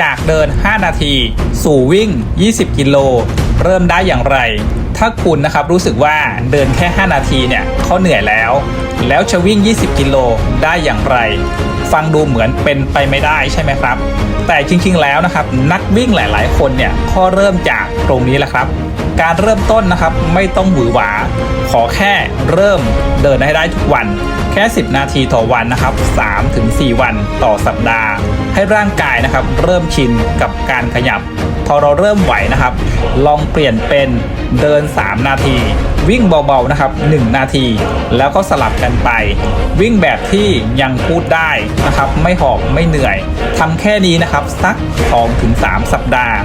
จากเดิน 5 นาที สู่วิ่ง 20 กิโล เริ่มได้อย่างไร ถ้าคุณนะครับรู้สึกว่าเดินแค่ 5 นาทีเนี่ยเขาเหนื่อยแล้ว แล้วจะวิ่ง 20 กิโลได้อย่างไร ฟังดูเหมือนเป็นไปไม่ได้ใช่ไหมครับ แต่จริงๆแล้วนะครับ นักวิ่งหลายๆ คนเนี่ยข้อเริ่มจากตรงนี้แหละครับ การเริ่มต้นนะครับไม่ต้องหวือหวา ขอแค่เริ่มเดินให้ได้ทุกวัน แค่ 10 นาทีต่อวันนะครับ3-4 วันต่อสัปดาห์ ให้ร่างกายนะครับเริ่มชินกับการขยับ พอเราเริ่มไหวนะครับ ลองเปลี่ยนเป็นเดิน 3 นาที วิ่งเบาๆนะครับ 1 นาที แล้วก็สลับกันไป วิ่งแบบที่ยังพูดได้นะครับ ไม่หอบไม่เหนื่อยทำแค่นี้นะครับ สัก2-3 สัปดาห์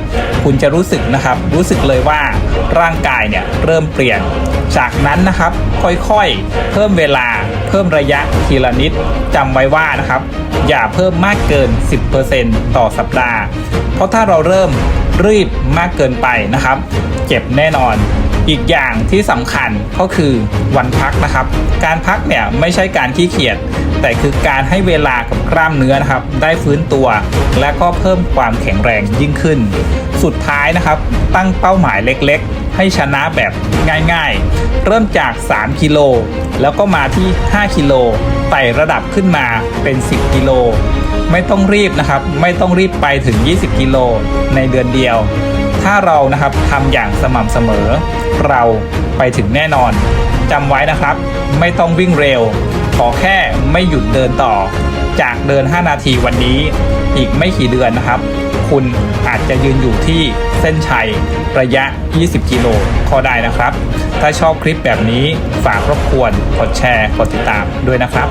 คุณจะรู้สึกนะครับ รู้สึกเลยว่าร่างกายเนี่ยเริ่มเปลี่ยน จากนั้นนะครับค่อยๆ เพิ่มเวลา เพิ่มระยะทีละนิดจำไว้ว่านะครับ อย่าเพิ่มมากเกิน 10%ต่อสัปดาห์ เพราะถ้าเราเริ่มรีบมากเกินไปนะครับ เจ็บแน่นอน อีกอย่างที่สำคัญก็คือวันพักนะครับ การพักเนี่ยไม่ใช่การขี้เกียจ แต่คือการให้เวลากับกล้ามเนื้อนะครับ ได้ฟื้นตัว และก็เพิ่มความแข็งแรงยิ่งขึ้น สุดท้ายนะครับ ตั้งเป้าหมายเล็กๆ ให้ชนะแบบง่ายๆ เริ่มจาก 3 กิโล แล้วก็มาที่ 5 กิโลไต่ระดับขึ้นมาเป็น 10 กิโล ไม่ต้องรีบนะครับ ไม่ต้องรีบไปถึง 20 กิโลในเดือนเดียว ถ้าเรานะครับทำอย่างสม่ำเสมอ เราไปถึงแน่นอนจำไว้นะครับ ไม่ต้องวิ่งเร็ว อแค่ไม่หยุดเดินต่อ จากเดิน 5 นาทีวันนี้ อีกไม่กี่เดือนนะครับ คุณอาจจะยืนอยู่ที่เส้นชัยระยะ 20 กิโลก็ได้นะครับ ถ้าชอบคลิปแบบนี้ฝากรบกวนกดแชร์กดติดตามด้วยนะครับ